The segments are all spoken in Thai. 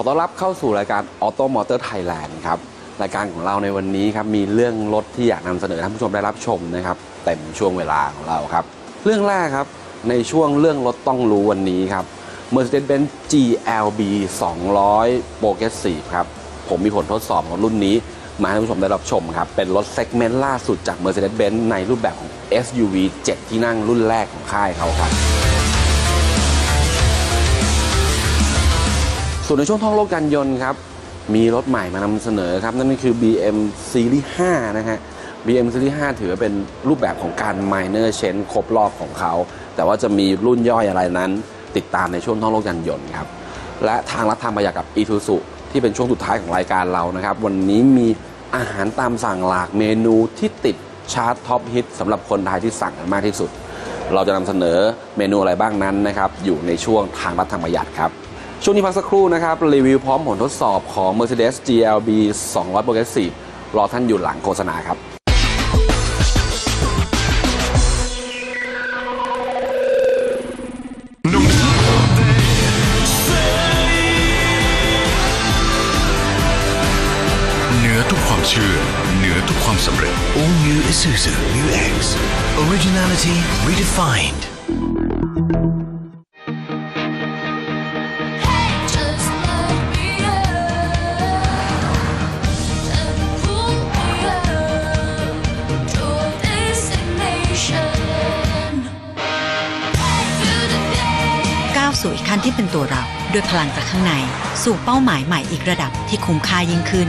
ขอต้อนรับเข้าสู่รายการ Auto Motor Thailand ครับ รายการของเราในวันนี้ครับ มีเรื่องรถที่อยากนำเสนอให้ท่านผู้ชมได้รับชมนะครับ เต็มช่วงเวลาของเราครับ เรื่องแรกครับ ในช่วงเรื่องรถต้องรู้วันนี้ครับ Mercedes-Benz GLB 200 Progressive ครับ ผมมีผลทดสอบของรุ่นนี้ มาให้ท่านผู้ชมได้รับชมครับ เป็นรถเซกเมนต์ล่าสุดจาก Mercedes-Benz ในรูปแบบของ SUV 7 ที่นั่งรุ่นแรกของค่ายเขาครับ ส่วนในช่วงท่องโลกการยนต์ครับ มีรถใหม่มานำเสนอครับ นั่นก็คือ BM Series 5 นะฮะ BM Series 5 ถือว่าเป็นรูปแบบของการ minor change ครบรอบของเขา แต่ว่าจะมีรุ่นย่อยอะไรนั้น ติดตามในช่วงท่องโลกยานยนต์ครับ และทางรัฐทางประหยัดกับ e t u s u ที่เป็นช่วงสุดท้ายของรายการเรานะครับ วันนี้มีอาหารตามสั่งหลากเมนูที่ติดชาร์ตท็อปฮิตสำหรับคนไทยที่สั่งกันมากที่สุด เราจะนำเสนอเมนูอะไรบ้างนั้นนะครับ อยู่ในช่วงทางรัฐทางประหยัดครับ ช่วงนี้พักสักครู่นะครับ รีวิวพร้อมผลทดสอบของ Mercedes GLB 200 Progressive รอท่านอยู่หลังโฆษณาครับเหนือทุกความเชื่อเหนือทุกความสำเร็จ All New Isuzu New X Originality Redefined ก้าวสู่อีกขั้นที่เป็นตัวเราด้วยพลังจากข้างใน สู่เป้าหมายใหม่อีกระดับที่คุ้มค่ายิ่งขึ้น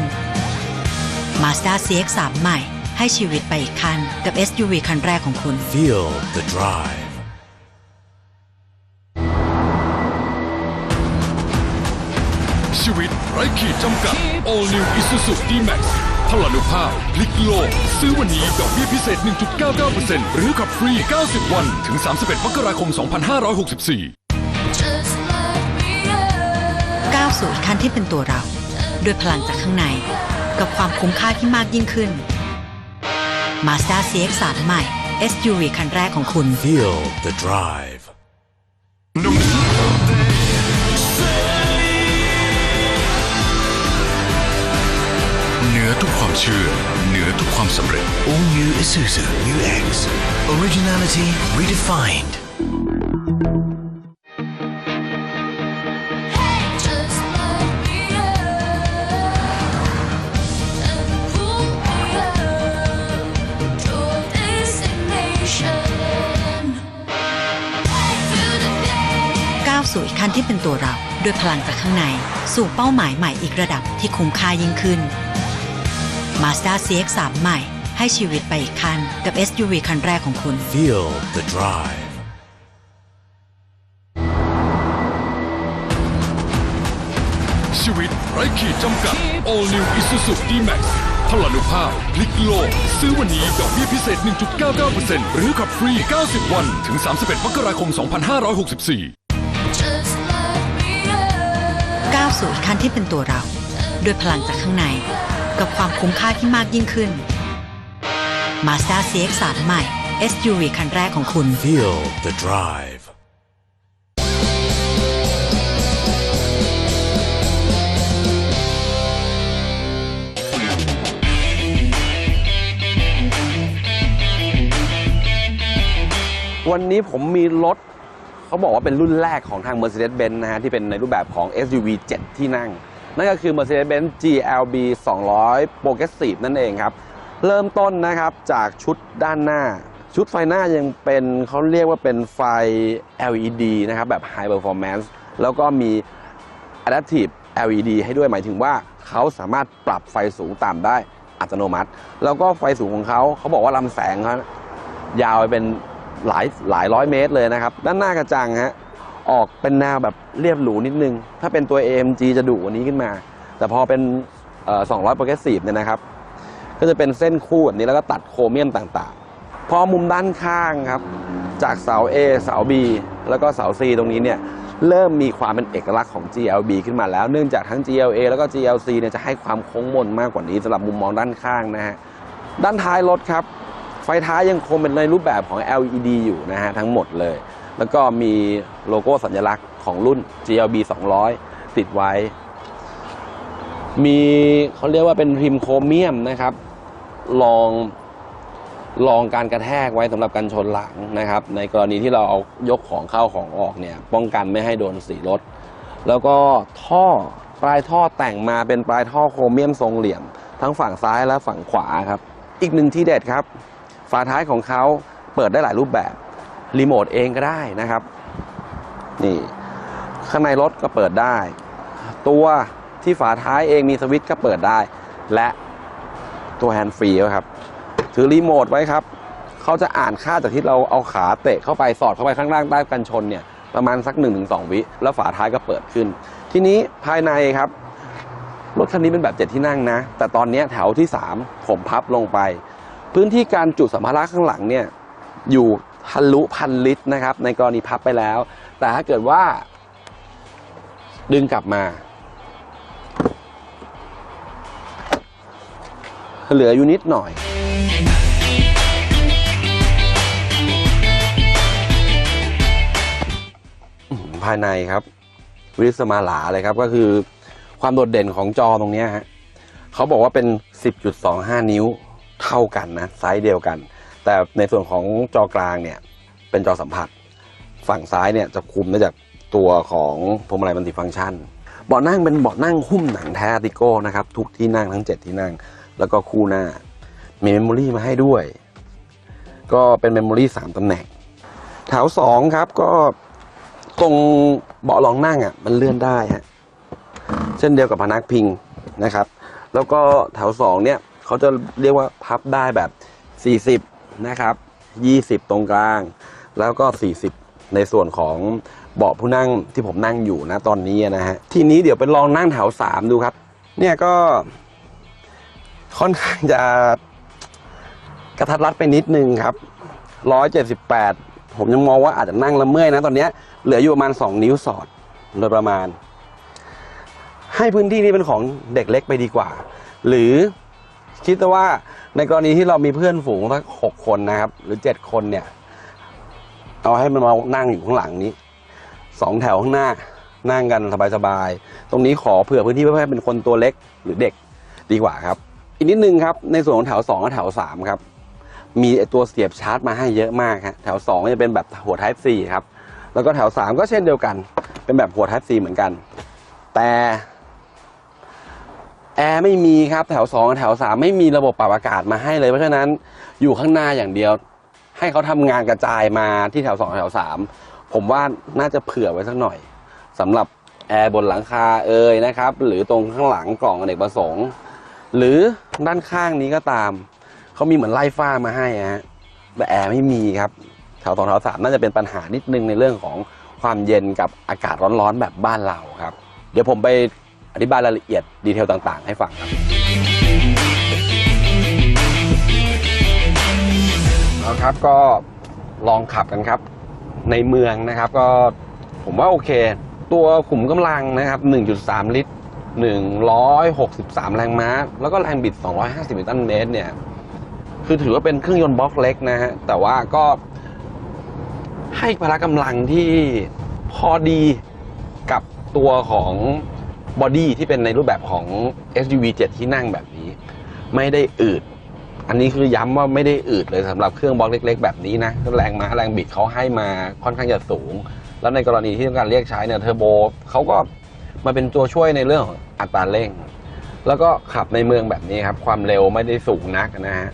Mazda CX-3 ใหม่ ให้ชีวิตไปอีกขั้นกับ SUV คันแรกของคุณ Feel the drive ชีวิตไร้ขีดจำกัด All New Isuzu D-Max พลานุภาพพลิกโลก ซื้อวันนี้ดอกเบี้ยพิเศษ 1.99%หรือขับฟรี 90 วัน ถึง 31 มกราคม 2564 ก้าวสู่อีกขั้นที่เป็นตัวเราด้วยพลังจากข้างในกับความคุ้มค่าที่มากยิ่งขึ้น Mazda CX-3 ใหม่ SUV คันแรกของคุณ Feel the drive เหนือทุกความเชื่อ เหนือทุกความสำเร็จ All New Isuzu New X Originality Redefined สู่อีกขั้นที่เป็นตัวเราด้วยพลังจากข้างใน สู่เป้าหมายใหม่อีกระดับที่คุ้มค่ายิ่งขึ้น Mazda CX-3 ใหม่ ให้ชีวิตไปอีกขั้นกับ SUV คันแรกของคุณ Feel the drive ชีวิตไร้ขีดจำกัด All New Isuzu D-Max พลานุภาพพลิกโลก ซื้อวันนี้ดอกเบี้ยพิเศษ 1.99%หรือขับฟรี 90 วัน ถึง 31 มกราคม 2564 สู่อีกขั้นที่เป็นตัวเรา ด้วยพลังจากข้างใน กับความคุ้มค่าที่มากยิ่งขึ้น Mazda CX-3 ใหม่ SUV คันแรกของคุณ Feel the drive วันนี้ผมมีรถ เขาบอกว่าเป็นรุ่นแรกของทาง Mercedes-Benz นะฮะที่เป็นในรูปแบบของ SUV 7 ที่นั่ง นั่นก็คือ Mercedes-Benz GLB 200 Progressive นั่นเองครับ เริ่มต้นนะครับจากชุดด้านหน้า ชุดไฟหน้ายังเป็นเขาเรียกว่าเป็นไฟ LED นะครับแบบ High Performance แล้วก็มี Adaptive LED ให้ด้วยหมายถึงว่าเขาสามารถปรับไฟสูงต่ำได้อัตโนมัติ แล้วก็ไฟสูงของเขาเขาบอกว่าลำแสงเขายาวไปเป็น หลายหลายร้อยเมตรเลยนะครับ ด้านหน้ากระจังฮะออกเป็นแนวแบบเรียบหรูนิดนึง ถ้าเป็นตัว AMG จะดุกว่านี้ขึ้นมา แต่พอเป็น200 progressive เนี่ยนะครับ ก็จะเป็นเส้นคู่แบบนี้แล้วก็ตัดโครเมียมต่างๆ พอมุมด้านข้างครับ จากเสา A เสา B แล้วก็เสา C ตรงนี้เนี่ยเริ่มมีความเป็นเอกลักษณ์ของ GLB ขึ้นมาแล้ว เนื่องจากทั้ง GLA แล้วก็ GLC เนี่ยจะให้ความโค้งมนมากกว่านี้สำหรับมุมมองด้านข้างนะฮะด้านท้ายรถครับ ฟท้ายยังคงเป็นในรูปแบบของ LED อยู่นะฮะทั้งหมดเลย แล้วก็มีโลโก้สัญลักษณ์ของรุ่น GLB 200 ติดไว้ มีเขาเรียกว่าเป็นพิมพ์โครเมียมนะครับลองลองการกระแทกไว้สำหรับการชนหลังนะครับ ในกรณีที่เราเอายกของเข้าของออกเนี่ย ป้องกันไม่ให้โดนสีรถ แล้วก็ท่อปลายท่อแต่งมาเป็นปลายท่อโครเมียมทรงเหลี่ยม ทั้งฝั่งซ้ายและฝั่งขวาครับ อีกหนึ่งที่เด็ดครับ ฝาท้ายของเขาเปิดได้หลายรูปแบบรีโมทเองก็ได้นะครับนี่ข้างในรถก็เปิดได้ ตัวที่ฝาท้ายเองมีสวิตช์ก็เปิดได้ และตัวแฮนด์ฟรีครับ ถือรีโมทไว้ครับ เขาจะอ่านค่าจากที่เราเอาขาเตะเข้าไปสอดเข้าไปข้างล่างใต้กันชนเนี่ยประมาณสัก 1-2 วิแล้วฝาท้ายก็เปิดขึ้น ทีนี้ภายในครับ รถคันนี้เป็นแบบเจ็ดที่นั่งนะ แต่ตอนนี้แถวที่ 3 ผมพับลงไป พื้นที่การจุสัมภาระข้างหลังเนี่ยอยู่ทะลุพันลิตรนะครับ ในกรณีพับไปแล้ว แต่ถ้าเกิดว่า ดึงกลับมา เหลืออยู่นิดหน่อยภายในครับ วิสมาหลาเลยครับก็คือความโดดเด่นของจอตรงนี้ฮะเขาบอกว่าเป็น 10.25 นิ้ว เท่ากันนะไซส์เดียวกัน แต่ในส่วนของจอกลางเนี่ยเป็นจอสัมผัส ฝั่งซ้ายเนี่ยจะคุมได้จากตัวของพวงมาลัยมัลติฟังก์ชันเบาะนั่งเป็นเบาะนั่งหุ้มหนังแท้ติโก้นะครับทุกที่นั่งทั้ง 7 ที่นั่ง แล้วก็คู่หน้า มีเมมโมรี่มาให้ด้วย ก็เป็นเมมโมรี่3ตำแหน่งแถว2ครับก็ตรงเบาะรองนั่งอะมันเลื่อนได้ฮะเช่นเดียวกับพนักพิงนะครับ แล้วก็แถว2เนี่ย เขาจะเรียกว่าพับได้แบบ 40 นะครับ 20 ตรงกลาง แล้วก็ 40 ในส่วนของเบาะผู้นั่งที่ผมนั่งอยู่นะตอนนี้นะฮะ ทีนี้เดี๋ยวไปลองนั่งแถว 3 ดูครับ เนี่ยก็ค่อนข้างจะกระทัดรัดไปนิดนึงครับ 178 ผมยังมองว่าอาจจะนั่งละเมื่อยนะตอนนี้เหลืออยู่ประมาณ 2 นิ้วสอดโดยประมาณ ให้พื้นที่นี้เป็นของเด็กเล็กไปดีกว่า หรือ คิดว่าในกรณีที่เรามีเพื่อนฝูงสักหกคนนะครับ หรือเจ็ดคนเนี่ย เอาให้มันมานั่งอยู่ข้างหลังนี้สองแถวข้างหน้านั่งกันสบายๆ ตรงนี้ขอเผื่อพื้นที่เพื่อให้เป็นคนตัวเล็กหรือเด็กดีกว่าครับ อีกนิดนึงครับ ในส่วนของแถวสองและแถวสามครับ มีตัวเสียบชาร์จมาให้เยอะมากครับแถวสองจะเป็นแบบหัว Type C ครับ แล้วก็แถวสามก็เช่นเดียวกัน เป็นแบบหัว Type C เหมือนกัน แต่ แอร์ไม่มีครับแถวสองแถวสามไม่มีระบบปรับอากาศมาให้เลยเพราะฉะนั้นอยู่ข้างหน้าอย่างเดียว ให้เขาทำงานกระจายมาที่แถวสองแถวสามผมว่าน่าจะเผื่อไว้สักหน่อยสำหรับแอร์บนหลังคาเอ่ยนะครับ หรือตรงข้างหลังกล่องอเนกประสงค์ หรือด้านข้างนี้ก็ตาม เขามีเหมือนไล่ฟ้ามาให้ฮะแต่แอร์ไม่มีครับแถวสองแถวสามน่าจะเป็นปัญหานิดนึงในเรื่องของความเย็นกับอากาศร้อนๆแบบบ้านเราครับ เดี๋ยวผมไป ธิบายรายละเอียดดีเทลต่างๆ ให้ฟังครับเอาครับก็ลองขับกันครับ ในเมืองนะครับก็ผมว่าโอเค ตัวขุมกำลังนะครับ 1.3 ลิตร 163 แรงม้า แล้วก็แรงบิด 250 นิวตันเมตรเนี่ย คือถือว่าเป็นเครื่องยนต์บล็อกเล็กนะฮะ แต่ว่าก็ให้พละกำลังที่พอดีกับตัวของ บอดี้ที่เป็นในรูปแบบของ SUV 7 ที่นั่งแบบนี้ ไม่ได้อืด อันนี้คือย้ำว่าไม่ได้อืดเลยสำหรับเครื่องบล็อกเล็ก ๆ แบบนี้นะแรงม้าแรงบิดเขาให้มาค่อนข้างจะสูง แล้วในกรณีที่ต้องการเรียกใช้เนี่ยเทอร์โบเขาก็มาเป็นตัวช่วยในเรื่องของอัตราเร่ง แล้วก็ขับในเมืองแบบนี้ครับ ความเร็วไม่ได้สูงนักนะฮะ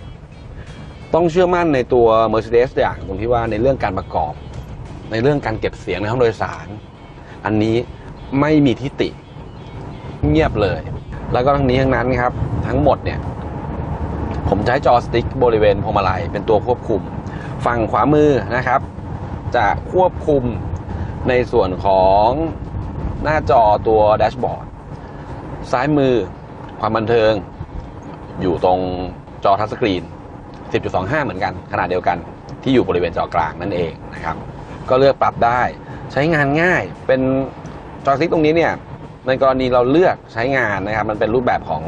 ต้องเชื่อมั่นในตัว Mercedes อย่างตรงที่ว่าในเรื่องการประกอบ ในเรื่องการเก็บเสียงในห้องโดยสาร อันนี้ไม่มีทิติ เงียบเลย แล้วก็ทั้งนี้ทั้งนั้นครับ ทั้งหมดเนี่ย ผมใช้จอสติ๊กบริเวณพวงมาลัยเป็นตัวควบคุม ฝั่งขวามือนะครับ จะควบคุมในส่วนของหน้าจอตัวแดชบอร์ดซ้ายมือความบันเทิง อยู่ตรงจอทัชสกรีน 10.25 เหมือนกัน ขนาดเดียวกันที่อยู่บริเวณจอกลางนั่นเองนะครับ ก็เลือกปรับได้ใช้งานง่ายเป็นจอสติ๊กตรงนี้เนี่ย ในกรณีเราเลือกใช้งานนะครับ มันเป็นรูปแบบของ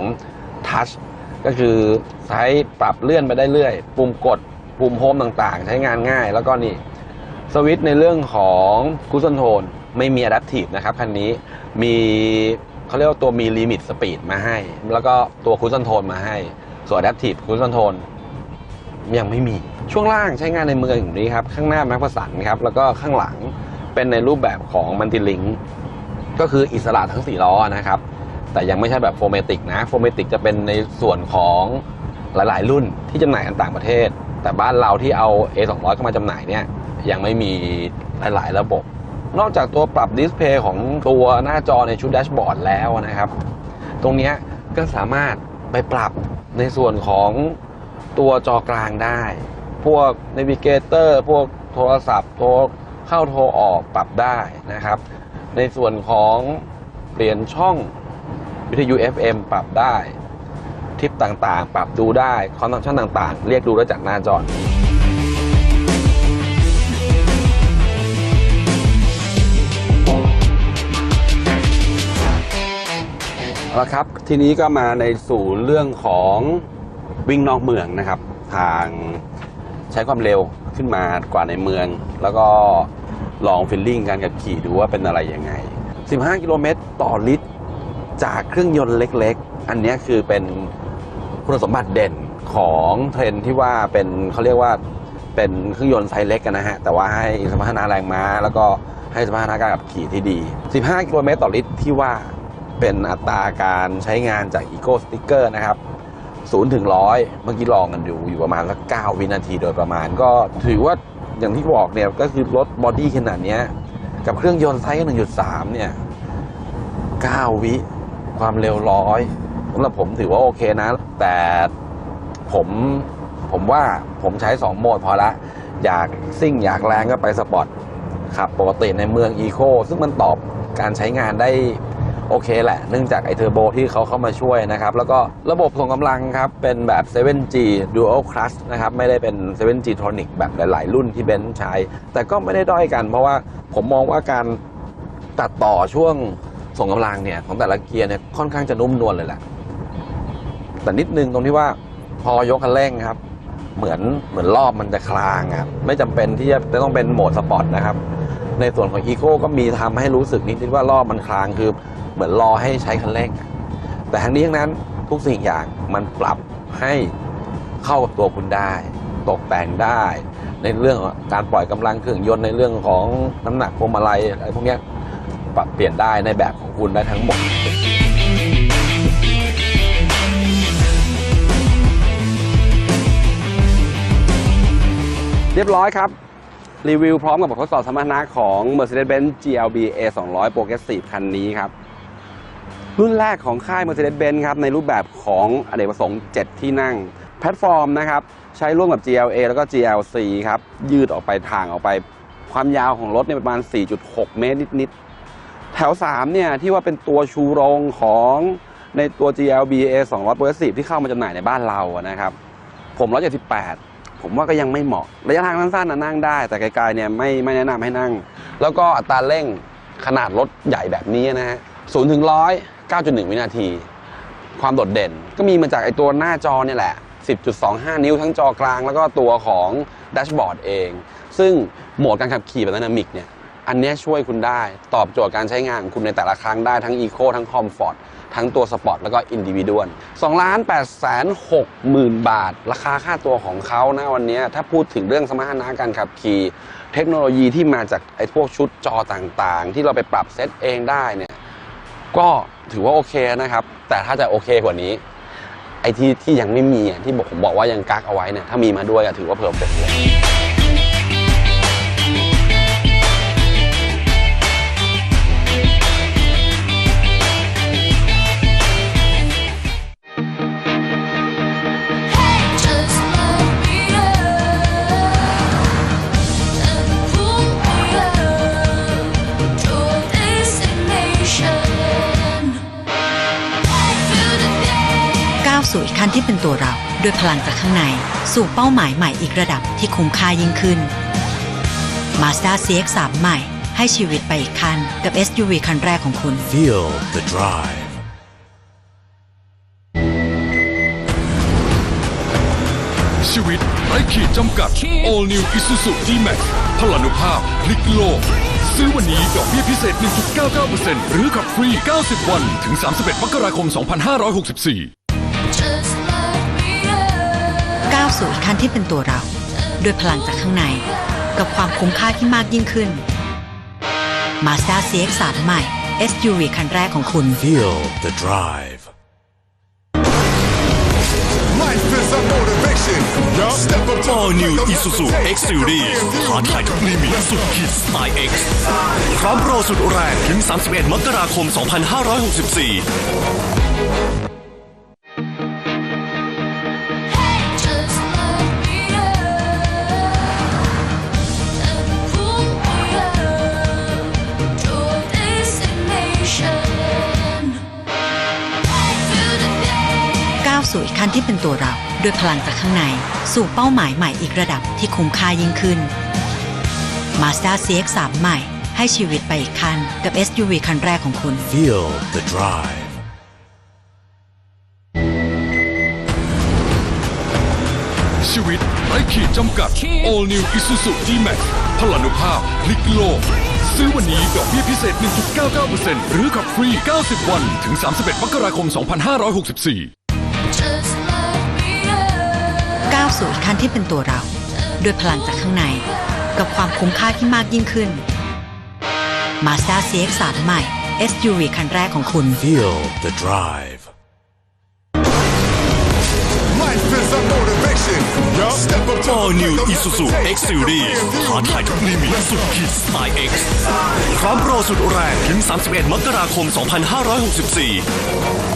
ทัชก็คือใช้ปรับเลื่อนไปได้เรื่อย ปุ่มกดปุ่มโฮมต่างๆ ใช้งานง่าย แล้วก็นี่สวิตช์ในเรื่องของคูส o นโทนไม่มี Adaptive นะครับคันนี้มีเขาเรียกว่าตัวมีลิมิตสปีดมาให้ แล้วก็ตัวคูส o นโทนมาให้ ส่วน Adaptive คูส o นโทนยังไม่มีช่วงล่างใช้งานในเมืองอย่างนี้ครับ ข้างหน้าแม็กพสันครับ แล้วก็ข้างหลังเป็นในรูปแบบของมันติลิง ก็คืออิสระทั้ง4ล้อนะครับ แต่ยังไม่ใช่แบบโฟเมติกนะโฟเมติกจะเป็นในส่วนของหลาย ๆ รุ่นที่จำหน่ายกันต่างประเทศ แต่บ้านเราที่เอา A200 เข้ามาจำหน่ายเนี่ยยังไม่มีหลาย ๆ ระบบ นอกจากตัวปรับดิสเพย์ของตัวหน้าจอในชุดแดชบอร์ดแล้วนะครับ ตรงนี้ก็สามารถไปปรับในส่วนของตัวจอกลางได้ พวก n น v ิเกเตอร์พวกโทรศัพท์โทรเข้าโทรออกปรับได้นะครับ ในส่วนของเปลี่ยนช่องวิทยุ FM ปรับได้ ทิปต่างๆ ปรับดูได้ คอนฟังก์ชันต่างๆ เรียกดูได้จากหน้าจอเอาละครับ ทีนี้ก็มาในสู่เรื่องของวิ่งนอกเมืองนะครับ ทางใช้ความเร็วขึ้นมากว่าในเมือง แล้วก็ ลองฟิลลิ่งการขับขี่ดูว่าเป็นอะไรยังไง 15 กิโลเมตรต่อลิตร จากเครื่องยนต์เล็กๆ อันนี้คือเป็นคุณสมบัติเด่นของเทรนที่ว่าเป็นเขาเรียกว่าเป็นเครื่องยนต์ไซส์เล็กกันนะฮะ แต่ว่าให้สมรรถนะแรงม้า แล้วก็ให้สมรรถนะการขับขี่ที่ดี 15 กิโลเมตรต่อลิตรที่ว่าเป็นอัตราการใช้งานจาก Eco Sticker นะครับ 0 ถึง 100 เมื่อกี้ลองกันดูอยู่ประมาณสัก 9 วินาทีโดยประมาณก็ถือว่า อย่างที่บอกเนี่ยก็คือรถบอดี้ขนาดนี้กับเครื่องยนต์ไซส์1.3 เนี่ย 9 วิความเร็วร้อยสำหรับผมถือว่าโอเคนะ แต่ผมผมว่าผมใช้ 2 โหมดพอละ อยากซิ่งอยากแรงก็ไปสปอร์ตขับปกติในเมืองอีโคซึ่งมันตอบการใช้งานได้ โอเคแหละ เนื่องจากไอเทอร์โบที่เขาเข้ามาช่วยนะครับ แล้วก็ระบบส่งกำลังครับ เป็นแบบ 7G Dual Clutch นะครับ ไม่ได้เป็น 7G Tronic แบบหลาย ๆ รุ่นที่เบนซ์ใช้ แต่ก็ไม่ได้ด้อยกัน เพราะว่าผมมองว่าการตัดต่อช่วงส่งกำลังเนี่ย ของแต่ละเกียร์เนี่ยค่อนข้างจะนุ่มนวลเลยแหละ แต่นิดนึงตรงที่ว่าพอยกคันเร่งครับเหมือนเหมือนรอบมันจะคลางครับไม่จำเป็นที่จะต้องเป็นโหมดสปอร์ตนะครับ ในส่วนของอีโคก็มีทำให้รู้สึกนิดๆว่ารอบมันคลางคือ เหมือนรอให้ใช้คันเร่ง แต่ทั้งนี้ทั้งนั้นทุกสิ่งอย่างมันปรับให้เข้ากับตัวคุณได้ ตกแต่งได้ ในเรื่องของการปล่อยกำลังเครื่องยนต์ในเรื่องของน้ำหนักพวงมาลัยอะไรพวกนี้ปรับเปลี่ยนได้ในแบบของคุณได้ทั้งหมดเรียบร้อยครับ รีวิวพร้อมกับบททดสอบสมรรถนะของ Mercedes-Benz GLB A200 Progressive คันนี้ครับ รุ่นแรกของค่าย Mercedes-Benz ครับ ในรูปแบบของอเนกประสงค์ 7 ที่นั่ง แพลตฟอร์มนะครับ ใช้ร่วมกับ GLA แล้วก็ GLC ครับ ยืดออกไปทางออกไป ความยาวของรถเนี่ยประมาณ 4.6 เมตรนิด ๆ แถว 3 เนี่ย ที่ว่าเป็นตัวชูโรงของในตัว GLB A200 Progressive ที่เข้ามาจำหน่ายในบ้านเรานะครับ ผม 178 ผมว่าก็ยังไม่เหมาะ ระยะทางสั้นๆนะนั่งได้ แต่ไกลๆเนี่ยไม่ไม่แนะนำให้นั่ง แล้วก็อัตราเร่งขนาดรถใหญ่แบบนี้นะฮะศูนย์ถึงร้อย 9.1 วินาที ความโดดเด่นก็มีมาจากไอตัวหน้าจอเนี่ยแหละ 10.25 นิ้วทั้งจอกลาง แล้วก็ตัวของแดชบอร์ดเอง ซึ่งโหมดการขับขี่แบบ d y นามิกเนี่ยอันนี้ช่วยคุณได้ตอบโจทย์การใช้งานของคุณในแต่ละครั้งได้ทั้ง Eco ทั้ง Comfort ทั้งตัวสปอร์ตแล้วก็อินดิวิดวล2ล้าน8แสน6หมื่นบาท ราคาค่าตัวของเขานะวันนี้ ถ้าพูดถึงเรื่องสมรรถนะการขับขี่ เทคโนโลยีที่มาจากไอ้พวกชุดจอต่างๆ ที่เราไปปรับเซตเองได้เนี่ยก็ ถือว่าโอเคนะครับ แต่ถ้าจะโอเคกว่านี้ ไอ้ที่ที่ยังไม่มีที่ผมบอกว่ายังกักเอาไว้เนี่ยถ้ามีมาด้วยถือว่าเพิ่มเป็นเลย สู่อีกขั้นที่เป็นตัวเราด้วยพลังจากข้างใน สู่เป้าหมายใหม่อีกระดับที่คุ้มค่ายิ่งขึ้น Mazda CX-3 ใหม่ ให้ชีวิตไปอีกขั้นกับ SUV คันแรกของคุณ Feel the drive ชีวิตไร้ขีดจำกัด All New Isuzu D-Max พลานุภาพพลิกโลก ซื้อวันนี้ดอกเบี้ยพิเศษ 1.99%หรือขับฟรี 90 วัน ถึง 31 มกราคม 2564 สู่อีกขั้นที่เป็นตัวเรา ด้วยพลังจากข้างใน กับความคุ้มค่าที่มากยิ่งขึ้น Mazda CX-3 ใหม่ SUV คันแรกของคุณ Feel the drive Life is a motivation. Step up to All the New plate, Isuzu let the X light Series take the ท้าทายทุกลิมิตสุดขีดสไตล์ X พร้อมโปรสุดแรงถึง 31 มกราคม 2564 สู่อีกขั้นที่เป็นตัวเรา ด้วยพลังจากข้างใน สู่เป้าหมายใหม่อีกระดับที่คุ้มค่ายิ่งขึ้น Mazda CX-3 ใหม่ ให้ชีวิตไปอีกขั้นกับ SUV คันแรกของคุณ Feel the drive ชีวิตไร้ขีดจำกัด All New Isuzu D-Max พลานุภาพพลิกโลก ซื้อวันนี้ดอกเบี้ยพิเศษ 1.99%หรือขับฟรี 90 วัน ถึง 31 มกราคม 2564 ก้าวสู่อีกขั้นที่เป็นตัวเรา ด้วยพลังจากข้างใน กับความคุ้มค่าที่มากยิ่งขึ้น Mazda CX-3 ใหม่ SUV คันแรกของคุณ Feel the drive Life is a motivation. Step up to All the New plate, let the Isuzu light X take the Series wheel. ท้าทายทุกลิมิตสุดขีดสไตล์ X พร้อมโปรสุดแรงถึง 31 มกราคม 2564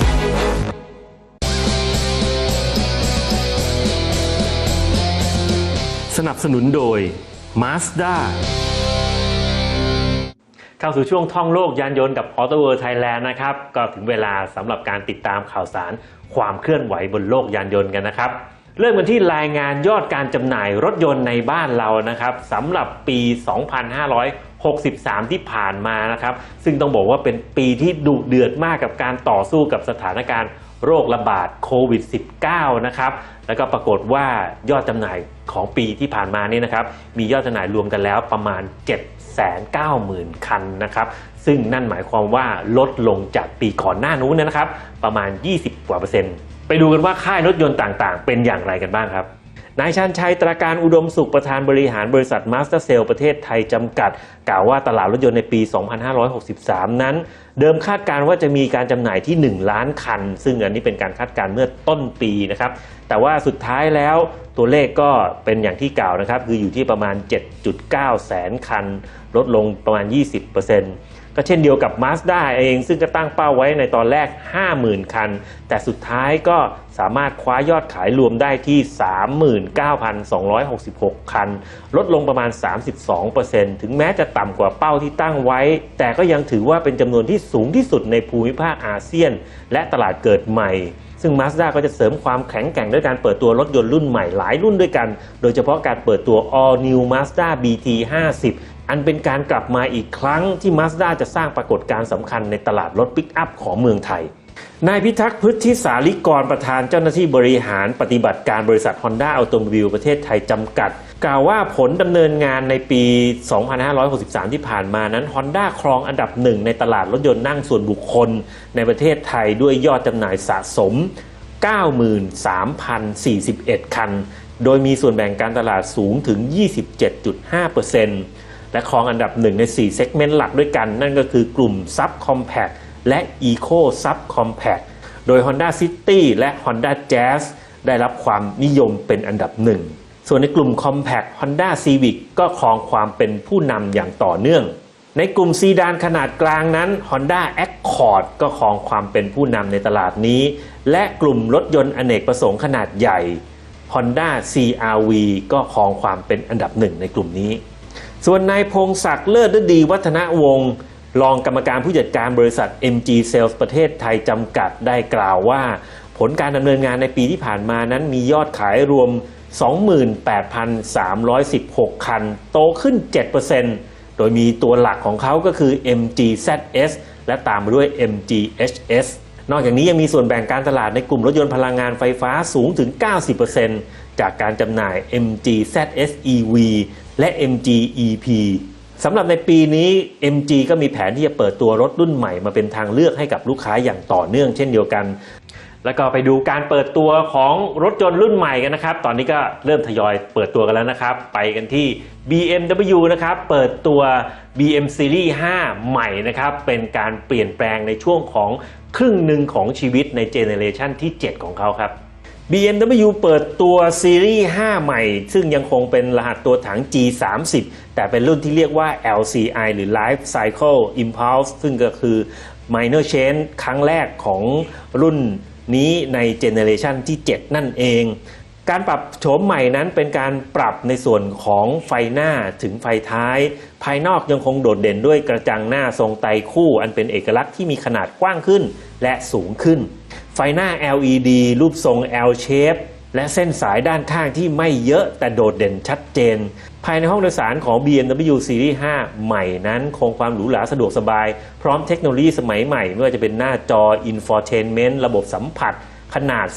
นับสนุนโดย Mazda เข้าสู่ช่วงท่องโลกยานยนต์กับ Auto World Thailand นะครับ ก็ถึงเวลาสำหรับการติดตามข่าวสารความเคลื่อนไหวบนโลกยานยนต์กันนะครับ เริ่มกันที่รายงานยอดการจำหน่ายรถยนต์ในบ้านเรานะครับสำหรับปี 2563 ที่ผ่านมานะครับ ซึ่งต้องบอกว่าเป็นปีที่ดุเดือดมากกับการต่อสู้กับสถานการณ์ โรคระบาดโควิด -19 นะครับแล้วก็ปรากฏว่ายอดจำหน่ายของปีที่ผ่านมานี่นะครับมียอดจำหน่ายรวมกันแล้วประมาณ790,000 คันนะครับ ซึ่งนั่นหมายความว่าลดลงจากปีก่อนหน้านู้นนะครับ ประมาณ 20 กว่าเปอร์เซ็นต์ ไปดูกันว่าค่ายรถยนต์ต่างๆ เป็นอย่างไรกันบ้างครับ นายชันชัยตราการอุดมสุขประธานบริหารบริษัทมาสเตอร์เซลประเทศไทยจำกัด กล่าวว่าตลาดรถยนต์ในปี 2563 นั้น เดิมคาดการณ์ว่าจะมีการจำหน่ายที่ 1 ล้านคัน ซึ่งอันนี้เป็นการคาดการณ์เมื่อต้นปีนะครับแต่ว่าสุดท้ายแล้วตัวเลขก็เป็นอย่างที่กล่าวนะครับคืออยู่ที่ประมาณ 7.9 แสนคัน ลดลงประมาณ 20% ก็เช่นเดียวกับ Mazda เอง ซึ่งก็ตั้งเป้าไว้ในตอนแรก 50,000 คัน แต่สุดท้ายก็สามารถคว้ายอดขายรวมได้ที่ 39,266 คัน ลดลงประมาณ 32%ถึงแม้จะต่ำกว่าเป้าที่ตั้งไว้ แต่ก็ยังถือว่าเป็นจำนวนที่สูงที่สุดในภูมิภาคอาเซียน และตลาดเกิดใหม่ ซึ่ง Mazda ก็จะเสริมความแข็งแกร่งด้วยการเปิดตัวรถยนต์รุ่นใหม่หลายรุ่นด้วยกัน โดยเฉพาะการเปิดตัว All New Mazda BT 50 อันเป็นการกลับมาอีกครั้งที่ Mazda จะสร้างปรากฏการณ์สำคัญในตลาดรถปิกอัพของเมืองไทย นายพิทักษ์พฤทธิสาลิกรประธานเจ้าหน้าที่บริหารปฏิบัติการบริษัท Honda Automobile ประเทศไทยจำกัด กล่าวว่าผลดำเนินงานในปี 2563 ที่ผ่านมานั้น Honda ครองอันดับหนึ่งในตลาดรถยนต์นั่งส่วนบุคคล ในประเทศไทยด้วยยอดจำหน่ายสะสม 93,041 คัน โดยมีส่วนแบ่งการตลาดสูงถึง 27.5% และครองอันดับหนึ่งใน 4 เซกเมนต์หลักด้วยกัน นั่นก็คือกลุ่ม Sub Compact และ Eco Sub Compact โดย Honda City และ Honda Jazz ได้รับความนิยมเป็นอันดับหนึ่ง ส่วนในกลุ่ม Compact Honda Civic ก็ครองความเป็นผู้นำอย่างต่อเนื่อง ในกลุ่มซีดานขนาดกลางนั้น Honda Accord ก็ครองความเป็นผู้นำในตลาดนี้ และกลุ่มรถยนต์อเนกประสงค์ขนาดใหญ่ Honda CRV ก็ครองความเป็นอันดับหนึ่งในกลุ่มนี้ ส่วนนายพงศักดิ์เลิศฤดีวัฒนวงศ์รองกรรมการผู้จัดการบริษัท MG Sales ประเทศไทยจำกัดได้กล่าวว่าผผลการดำเนินงานในปีที่ผ่านมานั้นมียอดขายรวม 28,316 คัน โตขึ้น 7%โดยมีตัวหลักของเขาก็คือ MG ZS และตามมาด้วย MG HS นอกจากนี้ยังมีส่วนแบ่งการตลาดในกลุ่มรถยนต์พลังงานไฟฟ้าสูงถึง 90%จากการจำหน่าย MG ZS EV และ MG EP สำหรับในปีนี้ MG ก็มีแผนที่จะเปิดตัวรถรุ่นใหม่มาเป็นทางเลือกให้กับลูกค้าอย่างต่อเนื่องเช่นเดียวกัน แล้วก็ไปดูการเปิดตัวของรถยนต์รุ่นใหม่กันนะครับ ตอนนี้ก็เริ่มทยอยเปิดตัวกันแล้วนะครับ ไปกันที่ BMW นะครับ เปิดตัว BM Series 5 ใหม่นะครับ เป็นการเปลี่ยนแปลงในช่วงของครึ่งหนึ่งของชีวิตในเจเนเรชันที่ 7 ของเขาครับ BMW เปิดตัวซีรีส์ 5 ใหม่ ซึ่งยังคงเป็นรหัสตัวถัง G30 แต่เป็นรุ่นที่เรียกว่า LCI หรือ Life Cycle Impulse ซึ่งก็คือ Minor Change ครั้งแรกของรุ่นนี้ในเจเนเรชันที่ 7 นั่นเอง การปรับโฉมใหม่นั้นเป็นการปรับในส่วนของไฟหน้าถึงไฟท้าย ภายนอกยังคงโดดเด่นด้วยกระจังหน้าทรงไตคู่ อันเป็นเอกลักษณ์ที่มีขนาดกว้างขึ้นและสูงขึ้น ไฟหน้า LED รูปทรง L shape และเส้นสายด้านข้างที่ไม่เยอะแต่โดดเด่นชัดเจน ภายในห้องโดยสารของ BMW Series 5 ใหม่นั้นคงความหรูหราสะดวกสบาย พร้อมเทคโนโลยีสมัยใหม่ ไม่ว่าจะเป็นหน้าจอ Infotainment ระบบสัมผัส ขนาด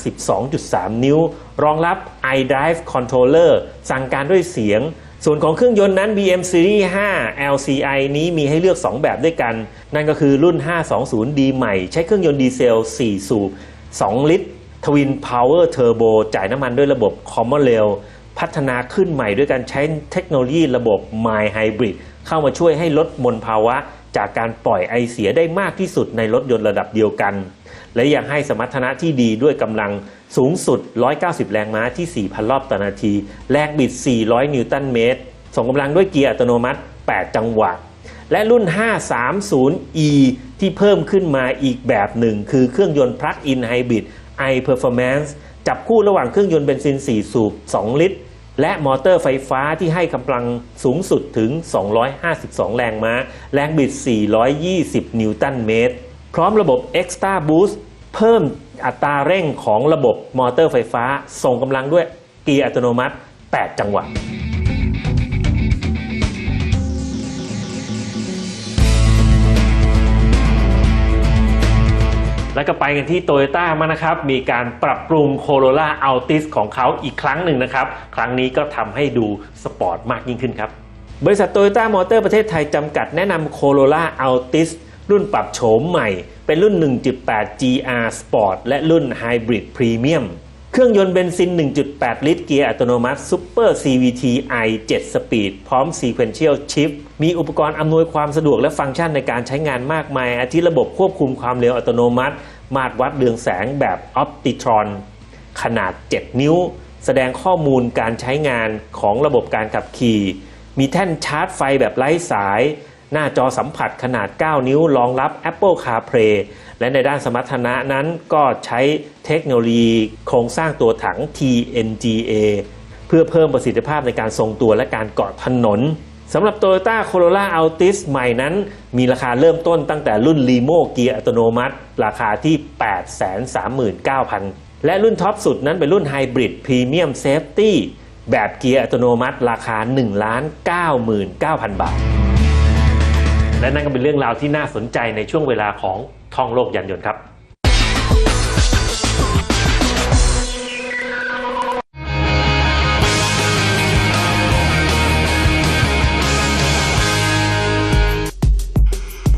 12.3 นิ้ว รองรับ iDrive Controller สั่งการด้วยเสียง ส่วนของเครื่องยนต์นั้น BM Series 5 LCI นี้มีให้เลือก 2 แบบด้วยกัน นั่นก็คือรุ่น 520D ใหม่ ใช้เครื่องยนต์ดีเซล 4 สูบ 2 ลิตร Twin Power Turbo จ่ายน้ำมันด้วยระบบ Common Rail พัฒนาขึ้นใหม่ด้วยการใช้เทคโนโลยีระบบ My Hybrid เข้ามาช่วยให้ลดมลภาวะ จากการปล่อยไอเสียได้มากที่สุดในรถยนต์ระดับเดียวกัน และยังให้สมรรถนะที่ดีด้วยกำลังสูงสุด 190 แรงม้าที่ 4,000 รอบต่อนาที แรงบิด 400 นิวตันเมตร ส่งกำลังด้วยเกียร์อัตโนมัติ 8 จังหวะ และรุ่น 530e ที่เพิ่มขึ้นมาอีกแบบหนึ่ง คือเครื่องยนต์ Plug-in Hybrid i Performance จับคู่ระหว่างเครื่องยนต์เบนซิน 4 สูบ 2 ลิตร และมอเตอร์ไฟฟ้าที่ให้กำลังสูงสุดถึง 252 แรงม้า แรงบิด 420 นิวตันเมตร พร้อมระบบ Extra Boost เพิ่มอัตราเร่งของระบบมอเตอร์ไฟฟ้า ส่งกำลังด้วยเกียร์อัตโนมัติ 8 จังหวะแล้วก็ไปกันที่โตโยต้ามานะครับ มีการปรับปรุง Corolla Altis ของเขาอีกครั้งหนึ่งนะครับ ครั้งนี้ก็ทำให้ดูสปอร์ตมากยิ่งขึ้นครับ บริษัทโตโยต้ามอเตอร์ประเทศไทยจำกัดแนะนำ Corolla Altis รุ่นปรับโฉมใหม่ เป็นรุ่น 1.8 GR Sport และรุ่น Hybrid Premium เครื่องยนต์เบนซิน 1.8 ลิตรเกียร์อัตโนมัติ Super CVT i 7 Speed พร้อม Sequential Shift มีอุปกรณ์อำนวยความสะดวกและฟังก์ชันในการใช้งานมากมาย อาทิระบบควบคุมความเร็วอัตโนมัติ มาตรวัดเรืองแสงแบบ Optitron ขนาด 7 นิ้ว แสดงข้อมูลการใช้งานของระบบการขับขี่ มีแท่นชาร์จไฟแบบไร้สาย หน้าจอสัมผัสขนาด 9 นิ้วรองรับ Apple CarPlay และในด้านสมรรถนะนั้นก็ใช้เทคโนโลยีโครงสร้างตัวถัง TNGA เพื่อเพิ่มประสิทธิภาพในการทรงตัวและการเกาะถนนสำหรับ Toyota Corolla Altis ใหม่นั้น มีราคาเริ่มต้นตั้งแต่รุ่น Limo เกียร์อัตโนมัติ ราคาที่ 839,000 และรุ่นท็อปสุดนั้นเป็นรุ่น Hybrid Premium Safety แบบเกียร์อัตโนมัติ ราคา 1,99,000 บาท และนั่นก็เป็นเรื่องราวที่น่าสนใจในช่วงเวลาของท่องโลกยานยนต์ครับ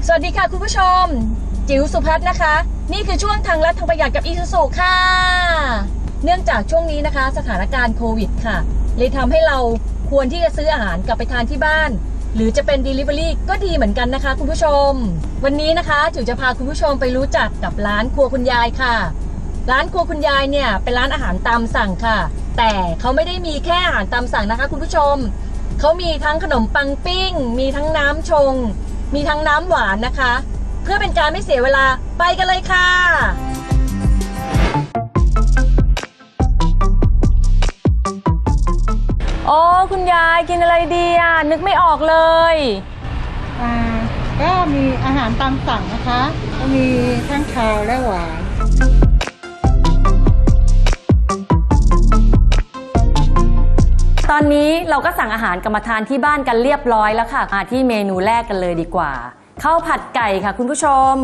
สวัสดีค่ะคุณผู้ชม จิ๋วสุพัฒน์นะคะ นี่คือช่วงทางลัดทางประหยัดกับอีซูซูค่ะ เนื่องจากช่วงนี้นะคะ สถานการณ์โควิดค่ะ เลยทำให้เราควรที่จะซื้ออาหารกลับไปทานที่บ้าน หรือจะเป็น Delivery ก็ดีเหมือนกันนะคะ คุณผู้ชม วันนี้นะคะจิ๋วจะพาคุณผู้ชมไปรู้จักกับร้านครัวคุณยายค่ะ ร้านครัวคุณยายเนี่ยเป็นร้านอาหารตามสั่งค่ะ แต่เขาไม่ได้มีแค่อาหารตามสั่งนะคะ คุณผู้ชมเขามีทั้งขนมปังปิ้ง มีทั้งน้ำชง มีทั้งน้ำหวานนะคะ เพื่อเป็นการไม่เสียเวลาไปกันเลยค่ะ โอ้คุณยายกินอะไรดีอะ นึกไม่ออกเลย อ่าก็มีอาหารตามสั่งนะคะ ก็มีทั้งคาวและหวาน ตอนนี้เราก็สั่งอาหารกรรมาทานที่บ้านกันเรียบร้อยแล้วค่ะมาที่เมนูแรกกันเลยดีกว่าข้าวผัดไก่ค่ะคุณผู้ชม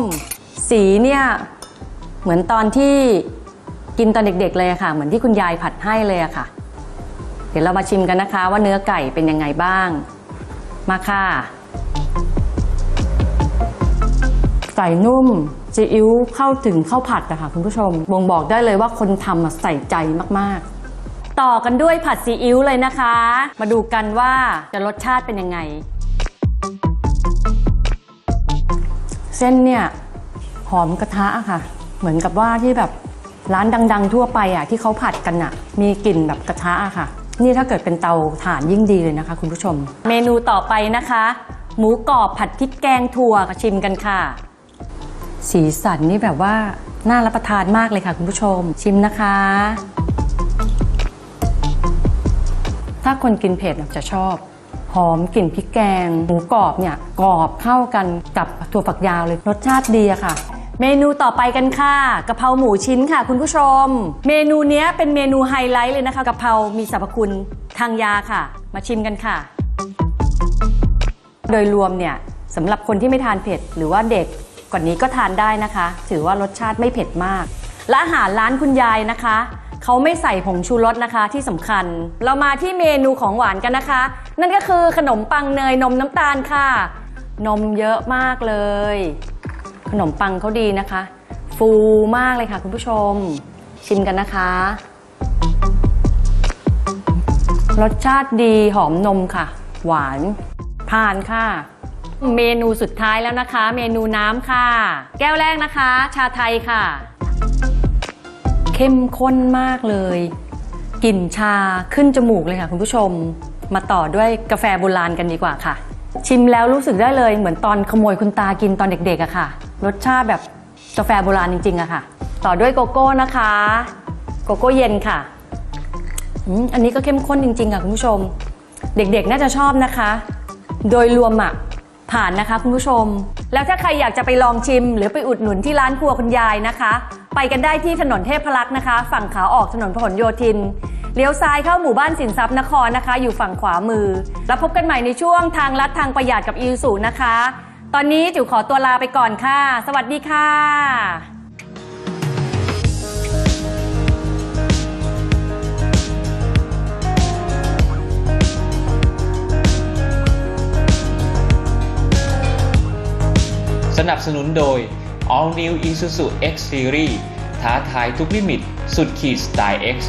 สีเนี่ยเหมือนตอนที่กินตอนเด็กๆเลยค่ะ เหมือนที่คุณยายผัดให้เลยค่ะ เดี๋ยวเรามาชิมกันนะคะว่าเนื้อไก่เป็นยังไงบ้าง มาค่ะ ไก่นุ่มซีอิ๊วเข้าถึงข้าวผัดอะคะคุณผู้ชม บ่งบอกได้เลยว่าคนทำใส่ใจมากๆ ต่อกันด้วยผัดซีอิ๊วเลยนะคะ มาดูกันว่าจะรสชาติเป็นยังไง เส้นเนี่ยหอมกระทะค่ะ เหมือนกับว่าที่แบบร้านดัง ๆ ทั่วไปอะที่เขาผัดกันอะมีกลิ่นแบบกระทะค่ะ นี่ถ้าเกิดเป็นเตาถ่านยิ่งดีเลยนะคะ คุณผู้ชม เมนูต่อไปนะคะ หมูกรอบผัดพริกแกงถั่วชิมกันค่ะ สีสันนี่แบบว่าน่ารับประทานมากเลยค่ะ คุณผู้ชม ชิมนะคะ ถ้าคนกินเผ็ดจะชอบหอมกลิ่นพริกแกง หมูกรอบเนี่ยกรอบเข้ากันกับถั่วฝักยาวเลยรสชาติดีอะค่ะ เมนูต่อไปกันค่ะกะเพราหมูชิ้นค่ะ คุณผู้ชม เมนูนี้เป็นเมนูไฮไลท์เลยนะคะกะเพรามีสรรพคุณทางยาค่ะ มาชิมกันค่ะ โดยรวมเนี่ยสำหรับคนที่ไม่ทานเผ็ด หรือว่าเด็กกว่านี้ก็ทานได้นะคะ ถือว่ารสชาติไม่เผ็ดมาก และอาหารร้านคุณยายนะคะเขาไม่ใส่ผงชูรสนะคะที่สำคัญ เรามาที่เมนูของหวานกันนะคะ นั่นก็คือขนมปังเนยนมน้ำตาลค่ะ นมเยอะมากเลย ขนมปังเขาดีนะคะ ฟูมากเลยค่ะคุณผู้ชม ชิมกันนะคะ รสชาติดีหอมนมค่ะ หวานผ่านค่ะ เมนูสุดท้ายแล้วนะคะ เมนูน้ำค่ะ แก้วแรกนะคะ ชาไทยค่ะ เข้มข้นมากเลยกลิ่นชาขึ้นจมูกเลยค่ะคุณผู้ชม มาต่อด้วยกาแฟโบราณกันดีกว่าค่ะ ชิมแล้วรู้สึกได้เลยเหมือนตอนขโมยคุณตากินตอนเด็กๆอะค่ะ รสชาติแบบกาแฟโบราณจริงๆอะค่ะ ต่อด้วยโกโก้นะคะ โกโก้เย็นค่ะอันนี้ก็เข้มข้นจริงๆค่ะคุณผู้ชม เด็กๆน่าจะชอบนะคะ โดยรวมอะผ่านนะคะคุณผู้ชม แล้วถ้าใครอยากจะไปลองชิม หรือไปอุดหนุนที่ร้านครัวคุณยายนะคะ ไปกันได้ที่ถนนเทพรักษ์นะคะ ฝั่งขาออกถนนพหลโยธิน เลี้ยวซ้ายเข้าหมู่บ้านสินทรัพย์นครนะคะ อยู่ฝั่งขวามือ แล้วพบกันใหม่ในช่วงทางลัดทางประหยัดกับอีสูนะคะ ตอนนี้จิ๋วขอตัวลาไปก่อนค่ะ สวัสดีค่ะสนับสนุนโดย All New Isuzu X Series ท้าทายทุกลิมิต สุดขีดสไตล์ X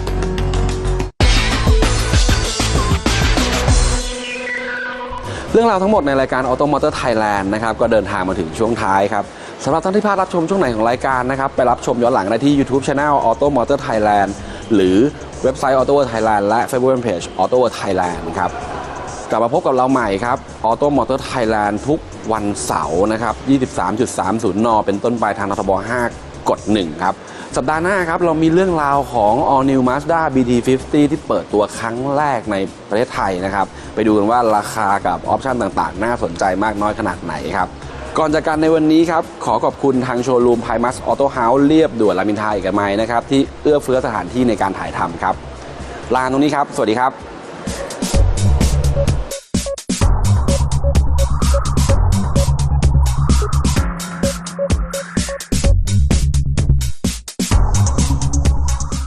เรื่องราวทั้งหมดในรายการ Auto Motor Thailand นะครับก็เดินทางมาถึงช่วงท้ายครับสำหรับท่านที่พลาดรับชมช่วงไหนของรายการนะครับไปรับชมย้อนหลังได้ที่ YouTube Channel Auto Motor Thailand หรือเว็บไซต์ Auto World Thailand และ Facebook Page Auto World Thailand ครับกลับมาพบกับเราใหม่ครับ Auto Motor Thailand ทุกวันเสาร์นะครับ 23.30 น เป็นต้นไปทางนทบ5 กด 1 ครับ สัปดาห์หน้าครับ เรามีเรื่องราวของ All New Mazda BT50 ที่เปิดตัวครั้งแรกในประเทศไทยนะครับ ไปดูกันว่าราคากับออปชันต่างๆ น่าสนใจมากน้อยขนาดไหนครับ ก่อนจากกันในวันนี้ครับ ขอขอบคุณทางโชว์รูม Primus Auto House เรียบด่วนรามินทาเอกมัยนะครับ ที่เอื้อเฟื้อสถานที่ในการถ่ายทำครับลาตรงนี้ครับ สวัสดีครับ